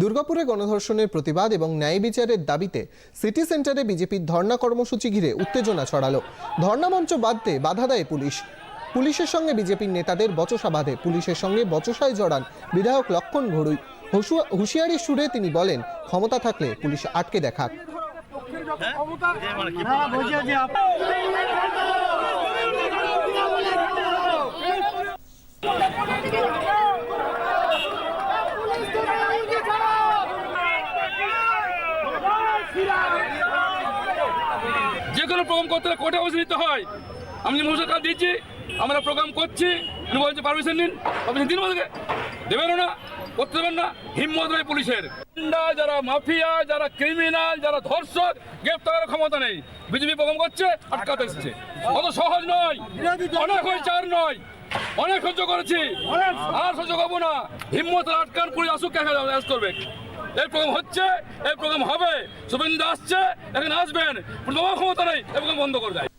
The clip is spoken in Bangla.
দুর্গাপুরে গণধর্ষণের প্রতিবাদ এবং ন্যায় বিচারের দাবিতে সিটি সেন্টারে বিজেপির ধর্ণা কর্মসূচি ঘিরে উত্তেজনা ছড়ালো। ধর্ণা মঞ্চ বাঁধতে বাধা দেয় পুলিশ। পুলিশের সঙ্গে বিজেপির নেতাদের বচসা বাঁধে। পুলিশের সঙ্গে বচসায় জড়ান বিধায়ক লক্ষণ ঘড়ুই হুঁশিয়া- হুঁশিয়ারির সুরে তিনি বলেন ক্ষমতা থাকলে পুলিশ আটকে দেখাক। যে কোনো প্রোগ্রাম করতে হলে কোর্টে অবশ্যই নিতে হয়। আমি যে মহিষের কাজ দিচ্ছি, আমরা প্রোগ্রাম করছি উনি বলছে পারমিশন নিন পারমিশন দিন বলকে দেবেন না, করতে দেবেন না, হিম্মত নেই পুলিশের। যারা মাফিয়া, যারা ক্রিমিনাল যারা ধর্ষক, গ্রেপ্তার করার ক্ষমতা নেই। বিজেপি প্রোগ্রাম করছে, আটকাতে এসেছে। অত সহজ নয়, অনেক হয়েছে চার নয়, অনেক সহ্য করেছি, আর সহ্য করব না। হিম্মত আটকান পুলিশ আসুক কে অ্যারেস্ট করবে। এই প্রোগ্রাম হচ্ছে, এই প্রোগ্রাম হবে। শুভেন্দু আসছে, এখানে আসবেন। কোনো ক্ষমতা নেই, এই প্রোগ্রাম বন্ধ করে দেয়।